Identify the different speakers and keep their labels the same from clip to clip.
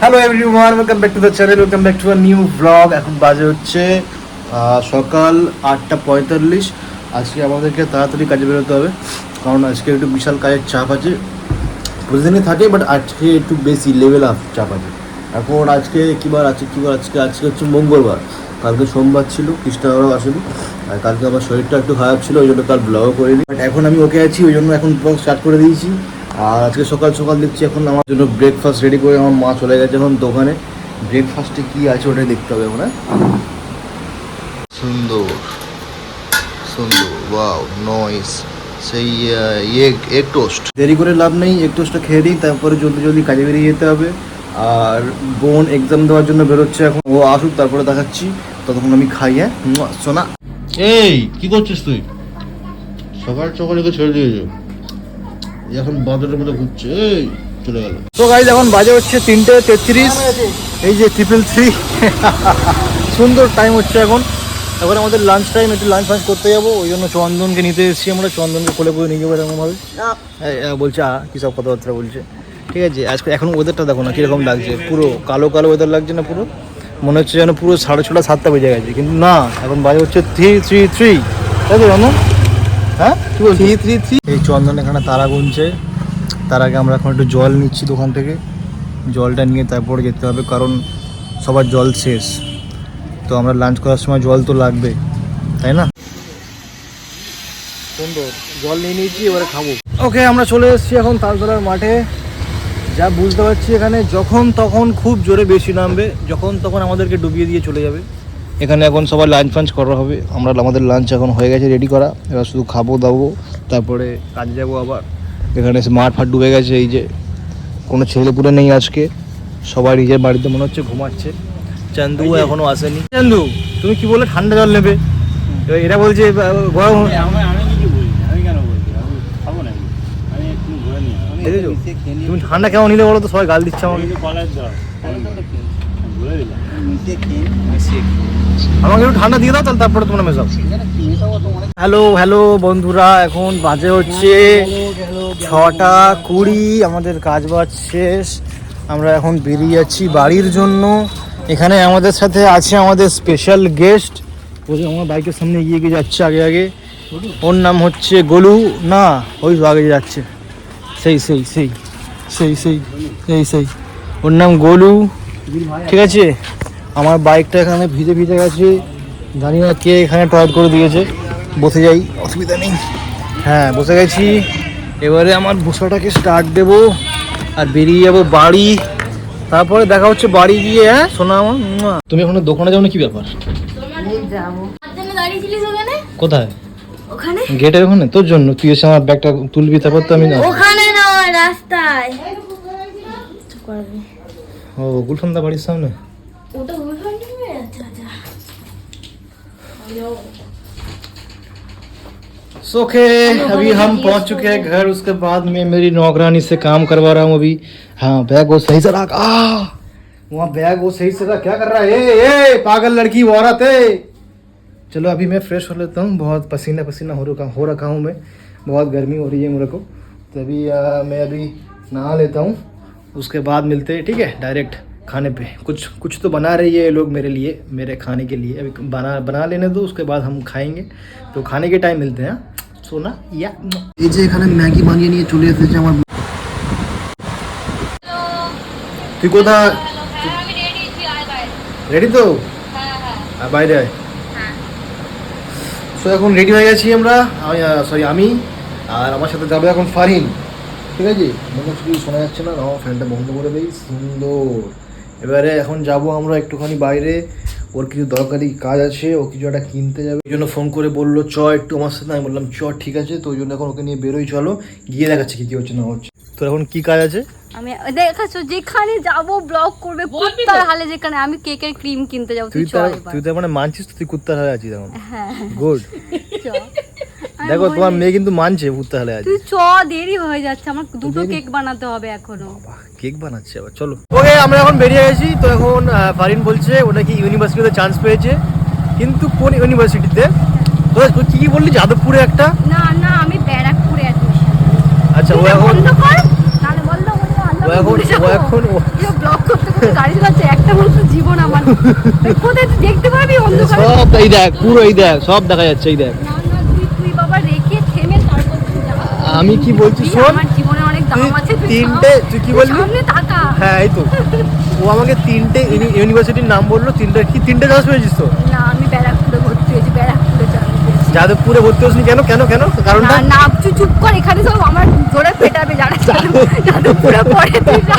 Speaker 1: Hello everyone welcome back to the channel welcome back to a new blog এখন বাজে হচ্ছে সকাল আটটা পঁয়তাল্লিশ। আজকে আমাদেরকে তাড়াতাড়ি কাজে বেরোতে হবে, কারণ আজকে একটু বিশাল কাজের চাপ আছে। প্রতিদিনই থাকে বাট আজকে একটু বেশি লেভেল আপ চাপ আছে। এখন আজকে কী বার আছে, কী বার আজকে? আজকে হচ্ছে মঙ্গলবার। কালকে সোমবার ছিল কৃষ্ণাবারও আসেনি, আর কালকে আমার শরীরটা একটু খারাপ ছিল, ওই জন্য কাল ব্লগও করিনি। বাট এখন আমি ওকে আছি, ওই জন্য এখন ব্লগ স্টার্ট করে দিয়েছি। আর আজকে সকাল সকাল দেখছি এখন আমার জন্য ব্রেকফাস্ট রেডি করে আমার মা চলে গেছে এখন দোকানে। ব্রেকফাস্টে কী আছে ওটাই দেখতে হবে এখন হ্যাঁ? সুন্দর সুন্দর ওয়াও নয়েস সেই এগ এগ টোস্ট দেরি করে লাভ নেই এগ টোস্টটা খেয়ে নিই, তারপরে জলদি জলদি কাজে বেরিয়ে যেতে হবে। আর বোন এক্সাম দেওয়ার জন্য বেরোচ্ছে এখন। ও আসুক, তারপরে দেখাচ্ছি। ততক্ষণ আমি খাই হ্যাঁ? সোনা। এই, কি করছিস তুই? সকাল সকাল একে ছেড়ে দিয়েছ। এখন বাজারের মধ্যে ঘুরছে, এই চলে গেল। তো গাইজ এখন বাজে হচ্ছে তিনটে তেত্রিশ, এই যে ট্রিপল থ্রি সুন্দর টাইম হচ্ছে এখন। এখন আমাদের লাঞ্চ টাইম একটু লাঞ্চ ফাঞ্চ করতে যাব, ওই জন্য চন্দনকে নিতে এসেছি আমরা, চন্দনকে কোলে করে নিয়ে যাব এরকমভাবে। বলছে কী সব কথাবার্তা বলছে। ঠিক আছে, আজকে এখন ওয়েদারটা দেখো না, কীরকম লাগছে। পুরো কালো কালো ওয়েদার লাগছে না পুরো? মনে হচ্ছে যেন পুরো সাড়ে ছটা, সাতটা বেজে গেছে। কিন্তু না, এখন বাজে হচ্ছে থ্রি থ্রি থ্রি তাই তো হ্যাঁ? থ্রি থ্রি এই চন্দন এখানে তারা গুনছে। তার আগে আমরা এখন একটু জল নিচ্ছি দোকান থেকে। জলটা নিয়ে তারপরে যেতে হবে কারণ সবার জল শেষ। তো আমরা লাঞ্চ করার সময় জল তো লাগবে তাই না? সুন্দর। জল নিয়ে নিয়েছি এবারে খাব। ওকে আমরা চলে এসেছি এখন তালতলার মাঠে। যা বুঝতে পারছি এখানে যখন তখন খুব জোরে বেশি নামবে যখন তখন আমাদেরকে ডুবিয়ে দিয়ে চলে যাবে। এখানে এখন সবাই লাঞ্চ ফাঞ্চ করা হবে। আমরা আমাদের লাঞ্চ এখন হয়ে গেছে রেডি করা। এবার শুধু খাব দাবো তারপরে কাজে যাব আবার। এখানে এসে মাঠ ফাট ডুবে গেছে এই যে কোনো ছেলেপুলে নেই আজকে। সবাই নিজের বাড়িতে মনে হচ্ছে ঘুমাচ্ছে। চান্দু এখনও আসেনি। চান্দু তুমি কি বলে ঠান্ডা জল নেবে। এবার এরা বলছে গরম তুমি ঠান্ডা কেমন নিলে বলো তো? সবাই গাল দিচ্ছে আমাকে। আমাকে একটু ঠান্ডা দিয়ে দাও, তাহলে তারপরে তোমরা হ্যালো হ্যালো বন্ধুরা, এখন বাজে হচ্ছে ছটা কুড়ি, আমাদের কাজ বাজ শেষ। আমরা এখন বেরিয়ে যাচ্ছি বাড়ির জন্য। এখানে আমাদের সাথে আছে আমাদের স্পেশাল গেস্ট ও যে আমার বাইকের সামনে এগিয়ে গিয়ে যাচ্ছে আগে আগে। ওর নাম হচ্ছে গোলু। না, ওই আগে যাচ্ছে। সেই সেই সেই সেই সেই সেই সেই। ওর নাম গোলু। ঠিক আছে? আমার বাইকটা এখানে ভিজে ভিজে গেছে। জানি না কে এখানে টয়েট করে দিয়েছে। বসে যাই। অসুবিধা নেই। হ্যাঁ বসে গেছি। এবারে আমার বসাটাকে স্টার্ট দেব আর বেরিয়ে যাব বাড়ি। তারপরে দেখা হচ্ছে বাড়ি গিয়ে হ্যাঁ শোনা আমার। তুমি এখন দোকানে যাও না কি ব্যাপার?
Speaker 2: ওখানে?
Speaker 1: কোথায়?
Speaker 2: ওখানে?
Speaker 1: গেটের ওখানে? তোর জন্য। তুই এসে আমার ব্যাগটা তুলবি তারপর তো আমি না
Speaker 2: ওখানে নয় রাস্তায়।
Speaker 1: ও গুলফান্দা বাড়ির সামনে?
Speaker 2: 我都不会念
Speaker 1: 了，大家。哎呦！सो ओके हाँ, अभी हम पहुँच चुके हैं घर उसके बाद में मेरी नौकरानी से काम करवा रहा हूँ अभी। हाँ बैग वो सही से रख। आ! वहाँ बैग वो सही से रख। क्या कर रहा है? ए, ए पागल लड़की वो औरत है चलो अभी मैं फ्रेश हो लेता हूँ। बहुत पसीना पसीना हो रखा हो रखा हूँ मैं। बहुत गर्मी हो रही है मेरे को। तभी आ, मैं अभी नहा लेता हूँ। उसके बाद मिलते ठीक है? डायरेक्ट खाने पे कुछ कुछ तो बना रही है ये लोग मेरे लिए मेरे खाने के लिए अभी बना बना लेने दो उसके बाद हम खाएंगे তো খানে গিয়ে টাইম মিলতে হ্যাঁ সোনা ইয়া এই যে এখানে ম্যাগি বানিয়ে নিয়ে চলে এসেছে আমার তুই কোথায় রেডি তো আর বাইরে আয় সো এখন রেডি হয়ে গেছি আমরা সরি আমি আর আমার সাথে যাবে এখন ফারিন ঠিক আছে মনে হচ্ছে কিছু শোনা যাচ্ছে না আমার ফ্যানটা বন্ধ করে দেই সুন্দর এবারে এখন যাব আমরা একটুখানি বাইরে। ওর কিছু দরকারি কাজ আছে ও কিছু একটা কিনতে যাবে। ওই জন্য ফোন করে বলল চ একটু আমার সাথে। আমি বললাম চ ঠিক আছে। তো ওই জন্য এখন ওকে নিয়ে বেরোই চলো। গিয়ে দেখাচ্ছি কি কি হচ্ছে না হচ্ছে। তো এখন কি কাজ আছে?
Speaker 2: আমি দেখাচ্ছ যেখানে যাব ব্লগ করবে কুত্তার হালে যেখানে। আমি কেকের ক্রিম কিনতে যাব
Speaker 1: তুই
Speaker 2: তুই
Speaker 1: তো
Speaker 2: চল
Speaker 1: তুই তো মানে মানছিস তুই কুত্তার হালে আছিস এখন।
Speaker 2: হ্যাঁ।
Speaker 1: গুড
Speaker 2: চ।
Speaker 1: দেখো তোমার মেয়ে কিন্তু মানছে কুত্তার হালে আছে
Speaker 2: তুই চ দেরি হয়ে যাচ্ছে আমার দুটো কেক বানাতে হবে
Speaker 1: এখনও। কেক বানাচ্ছে আবার চলো। ওকে আমরা এখন বেরিয়ে গেছি তো এখন ফারিন বলছে ওটা কি ইউনিভার্সিটিতে চান্স পেয়েছে কিন্তু কোন ইউনিভার্সিটিতে তো তুই কি কি বললি যাদবপুরে একটা?
Speaker 2: না না আমি ব্যারাকপুরে অ্যাডমিশন
Speaker 1: আচ্ছা ও এখন
Speaker 2: তাহলে
Speaker 1: ও এখন ও এখন ও-
Speaker 2: ব্লগ করতে গাড়ি চালাচ্ছে একটা মাত্র জীবন আমার। কোথায় দেখতে পারবি অন্ধকারে?
Speaker 1: সব এই দেখ পুরো এই দেখ সব দেখা যাচ্ছে এই দেখ
Speaker 2: না না তুই তুই বাবা রেখে থেমে তারপর তুই যা।
Speaker 1: আমি কি বলছি শোন। তিনটে তুই কি বললি? হ্যাঁ এই তো। ও আমাকে তিনটে ইউনিভার্সিটির নাম বলল তিনটে কি তিনটে চান্স পেয়েছিস তো?
Speaker 2: না আমি ব্যারাকপুরে ভর্তি হয়েছি ব্যারাকপুরে
Speaker 1: যাদবপুরে ভর্তি কেন? কেন কেন?
Speaker 2: না তুই চুপ কর এখানে সব আমার ধরে পেটাবে যারা যাদবপুরে পড়ে তুই যা।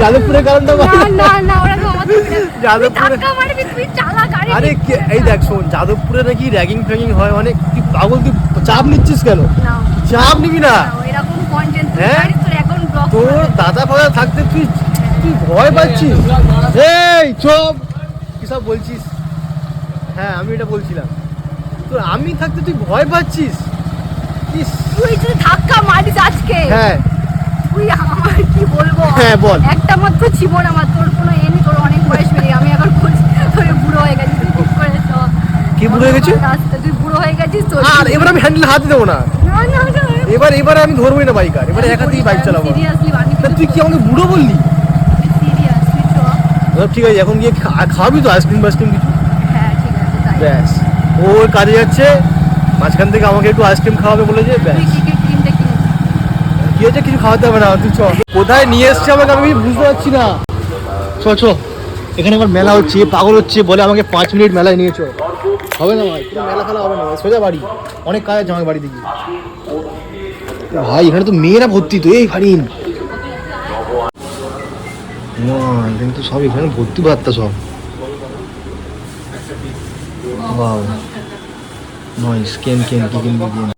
Speaker 1: যাদবপুরের কারণটা
Speaker 2: না না ওরা তো
Speaker 1: যাদবপুরে- আরে এই দেখ শোন যাদবপুরে নাকি র্যাগিং ফ্যাগিং হয় অনেক তুই পাগল তুই চাপ নিচ্ছিস কেন?
Speaker 2: না
Speaker 1: চাপ নিবি না।
Speaker 2: না, এরকম কন্টেন্ট
Speaker 1: হ্যাঁ?
Speaker 2: তোর
Speaker 1: তোর দাদা ফাদা থাকতে তুই তুই ভয় পাচ্ছিস? এই চুপ! কি সব বলছিস? হ্যাঁ আমি এটা বলছিলাম। তো আমি থাকতে তুই ভয় পাচ্ছিস?
Speaker 2: তুই যদি ধাক্কা মারিস আজকে
Speaker 1: হ্যাঁ।
Speaker 2: তুই আমার কি বলব?
Speaker 1: হ্যাঁ, বল।
Speaker 2: একটা মাত্র জীবন আমার তোর কোনো এ নেই তোর অনেক বয়স বেড়ে আমি এখন তোর বুড়ো হয়ে গেছিস তুই ঠিক করে চ।
Speaker 1: কি বুড়ো হয়ে গেছি?
Speaker 2: রাস্তা তুই বুড়ো হয়ে গেছিস তোর
Speaker 1: আর এবার আমি হ্যান্ডেল হাত দেবো না। এবার এবার আমি ধরবোই না বাইক আর এবার একা থেকেই বাইক চালাবো। তুই কি আমাকে বুড়ো বললি? ঠিক আছে এখন গিয়ে খাওয়াবি তো আইসক্রিম ফাইসক্রিম কিছু?
Speaker 2: হ্যাঁ ঠিক আছে তাই।
Speaker 1: ব্যাস। ও কাজে যাচ্ছে মাঝখান থেকে আমাকে একটু আইসক্রিম খাওয়াবে বলেছে
Speaker 2: তুই
Speaker 1: ব্যাস।
Speaker 2: কি
Speaker 1: হয়েছে কিছু খাওয়াতে হবে না তুই চ। কোথায় নিয়ে এসছে আমাকে আমি বুঝতে পারছি না। চ চ। এখানে আমার মেলা হচ্ছে পাগল হচ্ছে বলে আমাকে পাঁচ মিনিট মেলায় নিয়েছো হবে না ভাই পুরো মেলা খেলা হবে না সোজা বাড়ি। অনেক কাজ আছে আমার বাড়ি থেকে ভাই এখানে তো মেয়েরা ভর্তি তো এই ফারিন। এখানে তো সব এখানে ভর্তি বার্তা সব। ওয়াও নয়েস কেন কেন কি কেন কি কেন?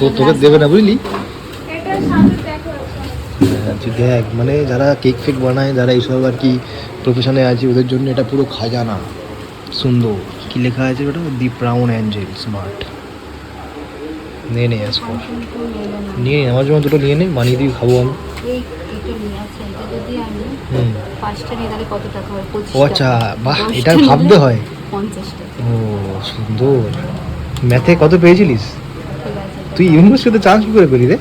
Speaker 1: তো তোকে দেবে না বুঝলি? হ্যাঁ, তুই দেখ মানে যারা কেক ফেক বানায় যারা এইসব আর কি প্রফেশনে আছে ওদের জন্য এটা পুরো খাজানা। সুন্দর। কি লেখা আছে ওটা? দি ব্রাউন অ্যাঞ্জেল স্মার্ট নিয়ে নে কর নিয়ে নে আমার জন্য দুটো নিয়ে নে বানিয়ে দিয়ে খাব আমি। ও আচ্ছা বাহ এটা ভাবতে হয়। ও সুন্দর। ম্যাথে কত পেয়েছিলিস? তুই ইউনিভার্সিটিতে চান্স কি করে পেলি রে?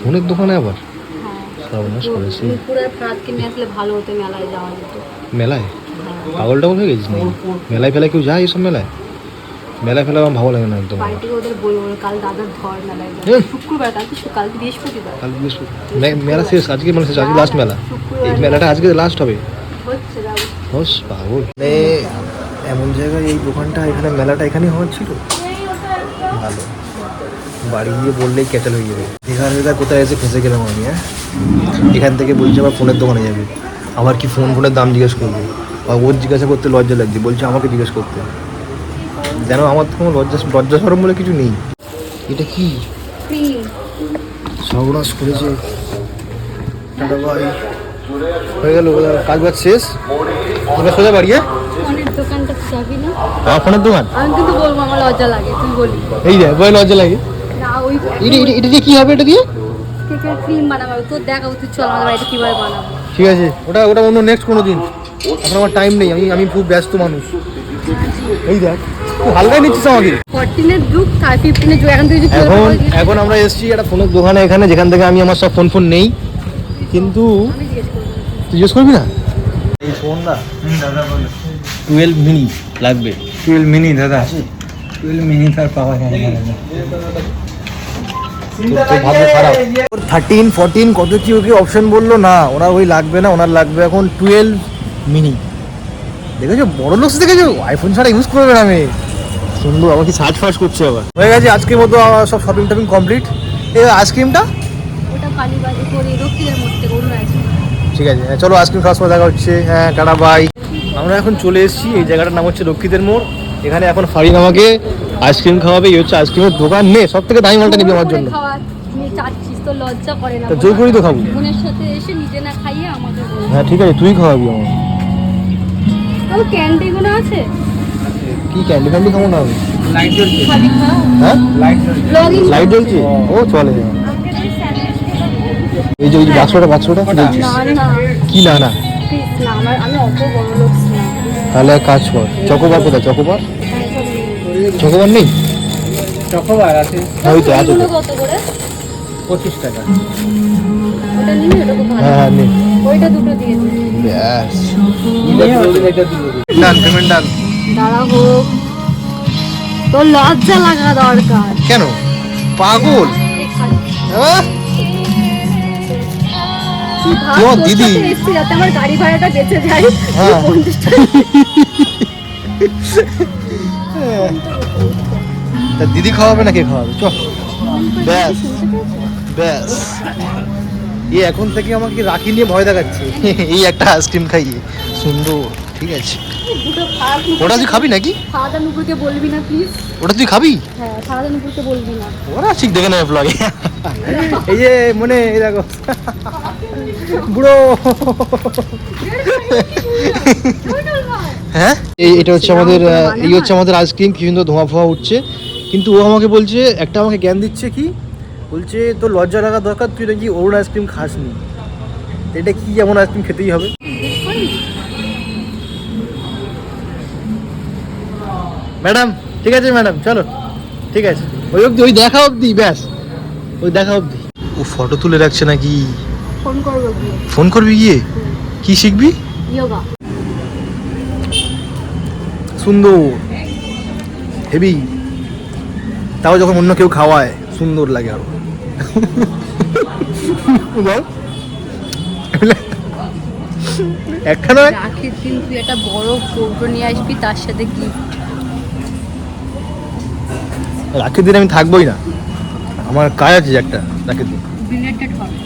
Speaker 2: ফোনের দোকানে
Speaker 1: আবার? সর্বনাশ করেছি।
Speaker 2: পুকুরের ফ্রাত কিনে আসলে ভালো হতো মেলায় যাওয়া যেত।
Speaker 1: মেলায়?
Speaker 2: হ্যাঁ।
Speaker 1: পাগল টাগল হয়ে গেছিস নাকি? মেলায় ফেলায় কেউ যায় এইসব মেলায়? মেলায় ফেলা আমার ভালো লাগে না একদম।
Speaker 2: বাড়ি ওদের বলব কাল দাদার ধর মেলায় শুক্রবার কাল কাল বৃহস্পতিবার।
Speaker 1: কাল বৃহস্পতি- মেলা শেষ আজকে মানে শেষ আজকে লাস্ট মেলা। এই মেলাটা আজকে লাস্ট হবে।
Speaker 2: হচ্ছে
Speaker 1: হোস পাগল। মানে এমন জায়গায় এই দোকানটা এখানে মেলাটা এখানেই হওয়ার ছিল? ভালো। বাড়ি গিয়ে বললেই ক্যাচাল হয়ে যাবে। এখানে এখানে কোথায় এসে ফেসে গেলাম আমি হ্যাঁ? এখান থেকে বলছে আবার ফোনের দোকানে যাবে। আবার কি ফোন ফোনের দাম জিজ্ঞেস করবে। আর ওর জিজ্ঞাসা করতে লজ্জা লাগছে বলছে আমাকে জিজ্ঞেস করতে। যেন আমার তো কোনো লজ্জা লজ্জা সরম বলে কিছু নেই। এটা কি? সর্বনাশ করেছে। টাটা ভাই হয়ে গেল কাজ বাজ শেষ? এবার সোজা বাড়ি হ্যাঁ?
Speaker 2: ফোনের
Speaker 1: দোকান?
Speaker 2: আমি কিন্তু বলব আমার লজ্জা লাগে তুই বলি।
Speaker 1: এই দেখ লজ্জা লাগে।
Speaker 2: ওই
Speaker 1: এটা দিয়ে কি হবে এটা দিয়ে?
Speaker 2: কেকের ক্রিম বানাবো তোর দেখাবো তুই চল আমাদের বাড়িতে কীভাবে বানাবো।
Speaker 1: ঠিক আছে ওটা ওটা অন্য নেক্সট কোনো দিন। এখন আমার টাইম নেই আমি আমি খুব ব্যস্ত মানুষ। এই দেখ তুই হালকাই নিচ্ছিস আমাকে।
Speaker 2: ফোরটিনের যুগ আর ফিফটিনের যুগ এখন তুই
Speaker 1: এখন এখন আমরা এসেছি একটা ফোনের দোকানে এখানে যেখান থেকে আমি আমার সব ফোন ফোন নেই। কিন্তু তুই জিজ্ঞেস করবি না? এই ফোন না।
Speaker 3: দাদা বলো।
Speaker 1: টুয়েলভ মিনি লাগবে।
Speaker 3: টুয়েলভ মিনি দাদা। টুয়েলভ মিনি তার পাওয়া যায় না
Speaker 1: থার্টিন ফোরটিন কত কি ওকে অপশন বলল? না ওনার ওই লাগবে না ওনার লাগবে এখন টুয়েলভ মিনি দেখেছ? বড় লোক দেখেছ? আইফোন ছাড়া ইউজ করবে না আমি সুন্দর আমার কি সার্চ ফার্চ করছে আবার? হয়ে গেছে আজকের মতো আমার সব শপিং টপিং কমপ্লিট এই আইসক্রিমটা ঠিক আছে হ্যাঁ চলো আইসক্রিম খাওয়ার সময় দেখা হচ্ছে। হ্যাঁ টাটা বাই আমরা এখন চলে এসেছি এই জায়গাটার নাম হচ্ছে রক্ষীদের মোড়। এখানে এখন ফারিন আমাকে আইসক্রিম খাওয়াবে এই হচ্ছে আইসক্রিমের দোকান। নে সব থেকে দামি মালটা নিবি আমার জন্য।
Speaker 2: লজ্জা করে না
Speaker 1: জোর করেই তো খাব।
Speaker 2: বোনের সাথে এসে নিজে না খাইয়ে আমাকে
Speaker 1: হ্যাঁ ঠিক আছে তুই খাওয়াবি আমার।
Speaker 2: ও ক্যান্ডিগুলো আছে?
Speaker 1: কি ক্যান্ডি
Speaker 3: লাইট জ্বলছে।
Speaker 1: হ্যাঁ?
Speaker 3: লাইট জ্বলছে।
Speaker 1: ও চলে এই যে ওই যে বাক্সটা বাক্সটা কি
Speaker 2: না না।
Speaker 1: কি না না?
Speaker 2: প্লিজ না আমার আমি অত বড় লোক না।
Speaker 1: তাহলে এক কাজ কর। চকোবার কোথায়? চকোবার? চকোবার নেই?
Speaker 3: চকোবার আছে।
Speaker 1: ওই তো। আছে
Speaker 2: কত করে?
Speaker 3: পঁচিশ টাকা।
Speaker 2: ওটা নিন ওটা খুব ভালো।
Speaker 1: হ্যাঁ নেই
Speaker 2: ওইটা দুটো দিয়ে
Speaker 1: ব্যাস।
Speaker 3: এটা দিয়ে
Speaker 1: ডান পেমেন্ট ডান
Speaker 2: দাঁড়া হোক তোর লজ্জা লাগা দরকার।
Speaker 1: কেন? পাগল। হ্যাঁ? দিদি।
Speaker 2: আমার গাড়ি ভাড়াটা বেঁচে যায়।
Speaker 1: হ্যাঁ। তা দিদি খাওয়াবে না কে খাওয়াবে? চ ব্যাস। ব্যাস। এই এখন থেকে আমাকে রাখি নিয়ে ভয় দেখাচ্ছে। এই একটা আইসক্রিম খাইয়ে। সুন্দর ঠিক আছে। ওটা তুই খাবি নাকি?
Speaker 2: নুপুরকে বলবি না প্লিজ
Speaker 1: ওটা তুই খাবি?
Speaker 2: হ্যাঁ নুপুরকে বলবি না।
Speaker 1: ওরা ঠিক দেখে নেবে ব্লগে এই যে মনে এই দেখো। বুড়ো। হ্যাঁ। এই এটা হচ্ছে আমাদের এই হচ্ছে আমাদের আইসক্রিম কি সুন্দর ধোঁয়া ফোয়া উঠছে। কিন্তু ও আমাকে বলছে একটা আমাকে জ্ঞান দিচ্ছে কি? বলছে তোর লজ্জা রাখা দরকার তুই নাকি অরুণ আইসক্রিম খাসনি। এটা কি এমন আইসক্রিম খেতেই হবে? ম্যাডাম ঠিক আছে ম্যাডাম চলো ঠিক আছে। ওই অবধি ওই দেখা অবধি ব্যাস। ওই দেখা অবধি। ও ফটো তুলে রাখছে নাকি?
Speaker 2: ফোন করব
Speaker 1: ফোন করবি গিয়ে? কি শিখবি?
Speaker 2: ইয়োগা।
Speaker 1: সুন্দর। হেভি। তাও যখন অন্য কেউ খাওয়ায় সুন্দর লাগে আরও। বল। একটা নয়।
Speaker 2: রাখির দিন তুই একটা বড় কৌটো নিয়ে আসবি তার সাথে কি
Speaker 1: রাখির দিন আমি থাকবোই না। আমার কাজ আছে যে একটা রাখির দিন।
Speaker 2: রিলেটেড হবে।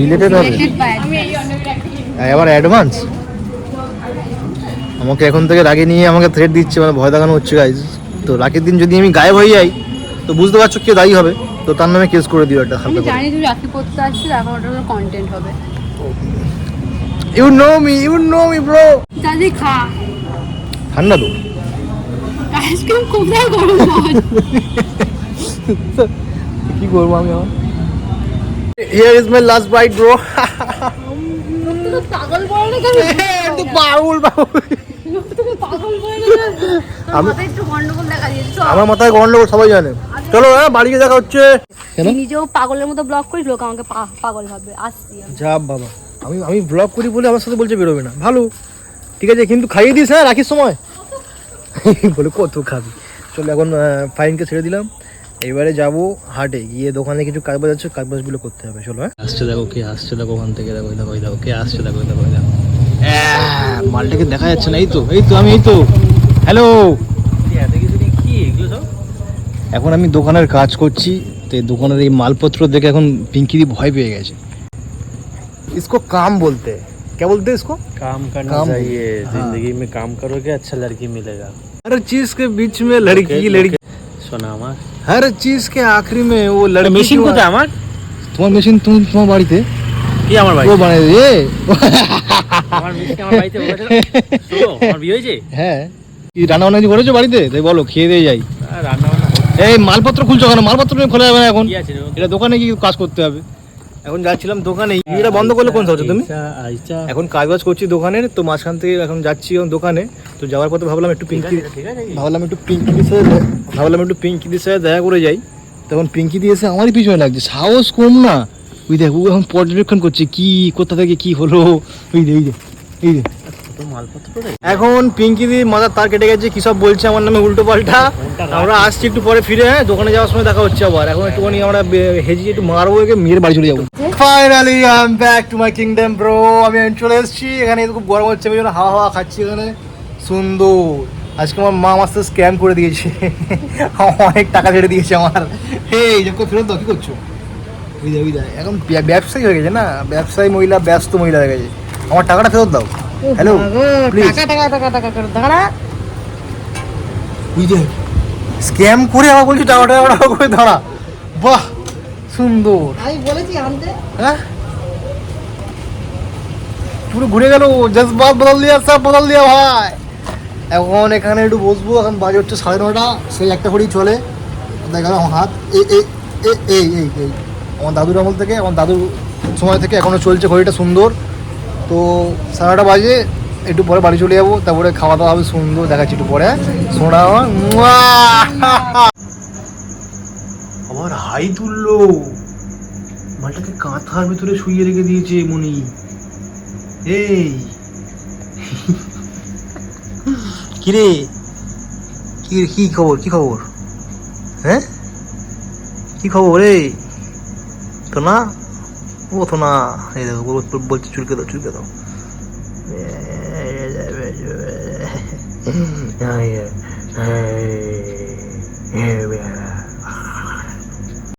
Speaker 1: রিলেটেড হবে? এবার অ্যাডভান্স আমাকে এখন থেকে রাগে নিয়ে আমাকে থ্রেট দিচ্ছে মানে ভয় দেখানো হচ্ছে গাইজ তো রাখির দিন যদি আমি গায়েব হয়ে যাই তো বুঝতে পারছ কে দায়ী হবে। তো তার নামে কেস করে দিও একটা হালকা
Speaker 2: জানি তুই রাখি পড়তে আসছিস এখন ওটা কন্টেন্ট হবে।
Speaker 1: You know me you know me bro
Speaker 2: দাদি খা।
Speaker 1: ঠান্ডা তো।
Speaker 2: আইসক্রিম কোথায় গরম
Speaker 1: কি করব আমি এখন? Here is my last
Speaker 2: bite bro পাগল বলে না কেন?
Speaker 1: পাগল পাগল। আমি-
Speaker 2: মাথায় একটু গন্ডগোল দেখা দিয়েছে চল।
Speaker 1: আমার মাথায় গন্ডগোল সবাই জানে। চলো হ্যাঁ বাড়িতে দেখা হচ্ছে।
Speaker 2: নিজেও পাগলের মতো ব্লগ করিস লোক আমাকে পাগল ভাববে। আসছি
Speaker 1: যা বাবা। আমি আমি ব্লগ করি বলে আমার সাথে বলছে বেরোবে না। ভালো। ঠিক আছে কিন্তু খাইয়ে দিস হ্যাঁ রাখিস সময়। বলে কত খাবি? চলো এখন ফাইনকে ছেড়ে দিলাম। এবারে যাব হাটে। গিয়ে দোকানে কিছু কাজ বাজ আছে কাজ বাজগুলো করতে হবে। চলো হ্যাঁ। আসছে দেখো কে আসছে দেখো ওখান থেকে দেখো দেখো দেখো কে আসছে দেখো দেখো। মালটাকে দেখা যাচ্ছে না এই তো এই তো আমি এই তো হ্যালো
Speaker 3: এত কিছু নিয়ে কি এগুলো সব
Speaker 1: এখন আমি দোকানের কাজ করছি তো এই দোকানের এই মালপত্র দেখে এখন পিঙ্কিদি ভয় পেয়ে গেছে इसको काम बोलते हैं क्या बोलते हैं इसको
Speaker 3: काम करना
Speaker 1: काम-
Speaker 3: चाहिए
Speaker 1: हाँ।
Speaker 3: जिंदगी में काम करोगे अच्छा लड़की मिलेगा
Speaker 1: हर चीज के बीच में लड़की
Speaker 3: Okay,
Speaker 1: लड़की
Speaker 3: শোনা আমার
Speaker 1: हर चीज के आखिरी में वो लड़की
Speaker 3: মেশিন
Speaker 1: क्यों
Speaker 3: কোথায়
Speaker 1: आ-
Speaker 3: আমার
Speaker 1: তোমার মেশিন তুমি তোমার বাড়িতে
Speaker 3: কি আমার বাড়ি
Speaker 1: ও বানিয়ে দিয়ে
Speaker 3: আমার মেশিন আমার বাড়িতে শোনো আমার বিয়ে হয়েছে?
Speaker 1: হ্যাঁ। কি রান্না বান্না করেছ বাড়িতে? তাই বলো খেয়ে দিয়ে যাই।
Speaker 3: রান্না
Speaker 1: এই মালপত্র খুলছো কেন? মালপত্র নিয়ে খোলা যাবে না এখন?
Speaker 3: কি আছে রে?
Speaker 1: এটা দোকানে কি কাজ করতে হবে। এখন যাচ্ছিলাম দোকানে এটা বন্ধ করলে কোন হচ্ছে তুমি। এখন কাজ বাজ করছি দোকানের তো মাঝখান থেকে এখন যাচ্ছি এখন দোকানে। তো যাওয়ার পথে ভাবলাম একটু পিঙ্কি? ভাবলাম একটু পিঙ্কিদির সাথে ভাবলাম একটু পিঙ্কিদির সাথে দেখা করে যাই। তখন পিঙ্কি দিয়ে এসে আমারই পিছনে লাগছে। সাহস কম না। ওই দেখ ও এখন পর্যবেক্ষণ করছে কি কোথা থেকে কি হলো। ওই দে এই দে এই দে। এখন পিঙ্কি দি মাথার তার কেটে গেছে কি সব বলছে আমার নামে উল্টো পাল্টা। আমরা আসছি একটু পরে ফিরে হ্যাঁ দোকানে যাওয়ার সময় দেখা হচ্ছে আবার। এখন একটুখানি আমরা হেজি একটু মারবো একে মেয়ের বাড়ি চলে যাব। Finally I am back to my kingdom bro আমি চলে এসেছি। এখানে খুব গরম হচ্ছে আমি জন্য হাওয়া হাওয়া খাচ্ছি এখানে। সুন্দর। আজকে আমার মা আমার সাথে স্ক্যাম করে দিয়েছে। অনেক টাকা ছেড়ে দিয়েছে আমার। এই যে ফেরত দাও কি করছ? এখন ব্যবসায়ী হয়ে গেছে না? ব্যবসায়ী মহিলা ব্যস্ত মহিলা হয়ে গেছে। আমার টাকাটা ফেরত দাও। হ্যালো
Speaker 2: টাকা টাকা টাকা টাকা করে দাঁড়া।
Speaker 1: বুঝলে? স্ক্যাম করে আবার বলছি টাকা টাকা করে দাঁড়া বাহ সুন্দর।
Speaker 2: আমি বলেছি আনতে।
Speaker 1: হ্যাঁ? পুরো ঘুরে গেল। জজবাত বদল দিয়া সব বদল দিয়া ভাই। এখন এখানে একটু বসবো। এখন বাজে হচ্ছে সাড়ে নটা। সেই একটা করেই চলে। দেখা আমার হাত। এই এই এই এই এই। আমার দাদুর আমল থেকে, আমার দাদুর সময় থেকে এখনও চলছে ঘড়িটা সুন্দর। তো সাড়ে নটা বাজে, একটু পরে বাড়ি চলে যাব, তারপরে খাওয়া দাওয়া হবে সুন্দর, দেখাচ্ছি একটু পরে। সোনা আমার হাই তুললো। মালটাকে কাঁথার ভিতরে শুইয়ে রেখে দিয়েছে মনি। এই। কিরে? কি খবর কি খবর? হ্যাঁ? কি খবর রে তো না ও তো না এই দেখো বল- বল- বলছে চুলকে দাও চুলকে দাও এই,